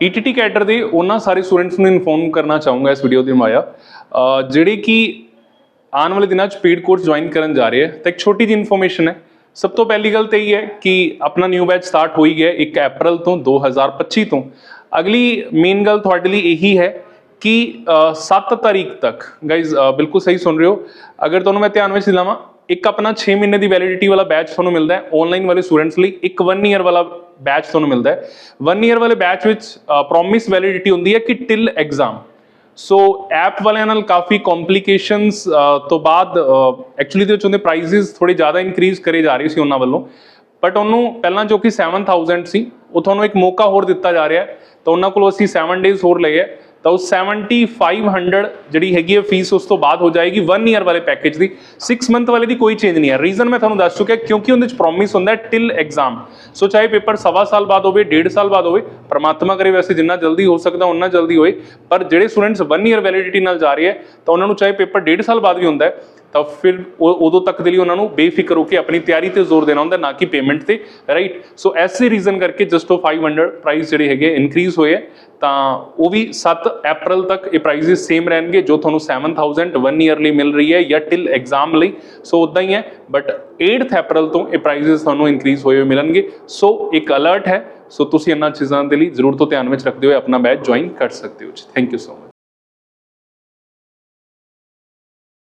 ETT cadre ਦੇ ਉਹਨਾਂ ਸਾਰੇ ਸਟੂਡੈਂਟਸ ਨੂੰ ਇਨਫੋਰਮ ਕਰਨਾ ਚਾਹੂੰਗਾ ਇਸ ਵੀਡੀਓ ਦੇ ਮਾਇਆ। ਜਿਹੜੇ ਕਿ ਆਉਣ ਵਾਲੇ ਦਿਨਾਂ 'ਚ ਪੇਡ ਕੋਰਸ ਜੁਆਇਨ ਕਰਨ ਜਾ ਰਹੇ ਹੈ ਤਾਂ ਇੱਕ ਛੋਟੀ ਜਿਹੀ ਇਨਫੋਰਮੇਸ਼ਨ ਹੈ। ਸਭ ਤੋਂ ਪਹਿਲੀ ਗੱਲ ਤਾਂ ਇਹ ਹੈ ਕਿ ਆਪਣਾ ਨਿਊ ਬੈਚ ਸਟਾਰਟ ਹੋਈ ਗਿਆ 1 ਅਪ੍ਰੈਲ ਤੋਂ 2025 ਤੋਂ। ਅਗਲੀ ਮੇਨ ਗੱਲ ਤੁਹਾਡੇ ਲਈ ਇਹੀ ਹੈ ਕਿ 7 ਤਾਰੀਖ ਤੱਕ ਗਾਇਜ਼ ਬਿਲਕੁਲ ਸਹੀ ਸੁਣ ਰਹੇ ਹੋ। ਅਗਰ ਤੁਹਾਨੂੰ ਮੈਂ ਧਿਆਨ ਵਿੱਚ ਦਿਲਾਵਾਂ ਇੱਕ ਆਪਣਾ 6 ਮਹੀਨੇ ਦੀ ਵੈਲਿਡਿਟੀ ਵਾਲਾ ਬੈਚ ਤੁਹਾਨੂੰ ਮਿਲਦਾ ਹੈ ਆਨਲਾਈਨ ਵਾਲੇ ਸਟੂਡੈਂਟਸ ਲਈ ਇੱਕ 1 ਈਅਰ ਵਾਲਾ ਬੈਚ ਤੁਹਾਨੂੰ ਮਿਲਦਾ ਹੈ। 1 ਈਅਰ ਵਾਲੇ ਬੈਚ ਵਿੱਚ ਪ੍ਰੋਮਿਸ ਵੈਲਿਡਿਟੀ ਹੁੰਦੀ ਹੈ ਕਿ ਟਿਲ ਐਗਜ਼ਾਮ ਸੋ ਐਪ ਵਾਲਿਆਂ ਨਾਲ ਕਾਫੀ ਕੰਪਲਿਕੇਸ਼ਨਸ ਤੋਂ ਬਾਅਦ ਐਕਚੁਅਲੀ ਦੇ ਵਿੱਚ ਉਹਦੇ ਪ੍ਰਾਈਸਿਸ ਥੋੜੇ ਜ਼ਿਆਦਾ ਇਨਕਰੀਜ਼ ਕਰੇ ਜਾ ਰਹੇ ਸੀ ਉਹਨਾਂ ਵੱਲੋਂ। ਬਟ ਉਹਨੂੰ ਪਹਿਲਾਂ ਜੋ ਕਿ 7000 ਸੀ, ਉਹ ਤੁਹਾਨੂੰ ਇੱਕ ਮੌਕਾ ਹੋਰ ਦਿੱਤਾ ਜਾ ਰਿਹਾ ਹੈ। ਤਾਂ ਉਹਨਾਂ ਕੋਲੋਂ ਅਸੀਂ 7 ਡੇਜ਼ ਹੋਰ ਲਏ ਹੈ। ਤਾਂ ਉਹ 7500 ਜਿਹੜੀ ਹੈਗੀ ਹੈ ਫੀਸ ਉਸ ਤੋਂ ਬਾਅਦ ਹੋ ਜਾਏਗੀ 1 ਈਅਰ ਵਾਲੇ ਪੈਕੇਜ ਦੀ। 6 ਮੰਥ ਵਾਲੇ ਦੀ ਕੋਈ ਚੇਂਜ ਨਹੀਂ ਹੈ। ਰੀਜ਼ਨ ਮੈਂ ਤੁਹਾਨੂੰ ਦੱਸ ਚੁੱਕਿਆ ਕਿਉਂਕਿ ਉਹਦੇ ਵਿੱਚ ਪ੍ਰੋਮਿਸ ਹੁੰਦਾ ਹੈ ਟਿਲ ਐਗਜ਼ਾਮ ਸੋ ਚਾਹੇ ਪੇਪਰ ਸਵਾ ਸਾਲ ਬਾਅਦ ਹੋਵੇ, ਡੇਢ ਸਾਲ ਬਾਅਦ ਹੋਵੇ, ਪ੍ਰਮਾਤਮਾ ਕਰੇ ਵੈਸੇ ਜਿੰਨਾ ਜਲਦੀ ਹੋ ਸਕਦਾ ਉਹਨਾਂ ਜਲਦੀ ਹੋਏ। ਪਰ ਜਿਹੜੇ ਸਟੂਡੈਂਟਸ 1 ਈਅਰ ਵੈਲਿਡਿਟੀ ਨਾਲ ਜਾ ਰਹੇ ਹੈ, ਤਾਂ ਉਹਨਾਂ ਨੂੰ ਚਾਹੇ ਪੇਪਰ ਡੇਢ ਸਾਲ ਬਾਅਦ ਵੀ ਹੁੰਦਾ ਹੈ, ਤਾਂ ਫਿਰ ਉਹ- ਉਦੋਂ ਤੱਕ ਦੇ ਲਈ ਉਹਨਾਂ ਨੂੰ ਬੇਫਿਕਰ ਹੋ ਕੇ ਆਪਣੀ ਤਿਆਰੀ ਤੇ ਜ਼ੋਰ ਦੇਣਾ ਹੁੰਦਾ ਨਾ ਕਿ ਪੇਮੈਂਟ ਤੇ ਰਾਈਟ ਸੋ ਐਸੇ ਰੀਜ਼ਨ ਕਰਕੇ ਜਸਟ ਉਹ 500 ਪ੍ਰਾਈਸ ਜਿਹੜੇ ਹੈਗੇ ਇਨਕਰੀਜ਼ ਹੋਏ ਹੈ। ਤਾਂ ਉਹ ਵੀ 7 ਅਪ੍ਰੈਲ ਤੱਕ ਇਹ ਪ੍ਰਾਈਸਿਸ ਸੇਮ ਰਹਿਣਗੇ ਜੋ ਤੁਹਾਨੂੰ 7000 1 ਈਅਰ ਲਈ ਮਿਲ ਰਹੀ ਹੈ ਜਾਂ ਟਿਲ ਐਗਜ਼ਾਮ ਲਈ। ਸੋ ਉਦਾਂ ਹੀ ਹੈ ਬਟ 8th ਅਪ੍ਰੈਲ ਤੋਂ ਇਹ ਪ੍ਰਾਈਸਿਸ ਤੁਹਾਨੂੰ ਇਨਕਰੀਜ਼ ਹੋਏ ਹੋਏ ਮਿਲਣਗੇ। ਸੋ ਇੱਕ ਅਲਰਟ ਹੈ ਸੋ ਤੁਸੀਂ ਇਹਨਾਂ ਚੀਜ਼ਾਂ ਦੇ ਲਈ ਜ਼ਰੂਰ ਤੋਂ ਧਿਆਨ ਵਿੱਚ ਰੱਖਦੇ ਹੋਏ ਆਪਣਾ ਬੈਚ ਜੁਆਇਨ ਕਰ ਸਕਦੇ ਹੋ ਜੀ। Thank you so much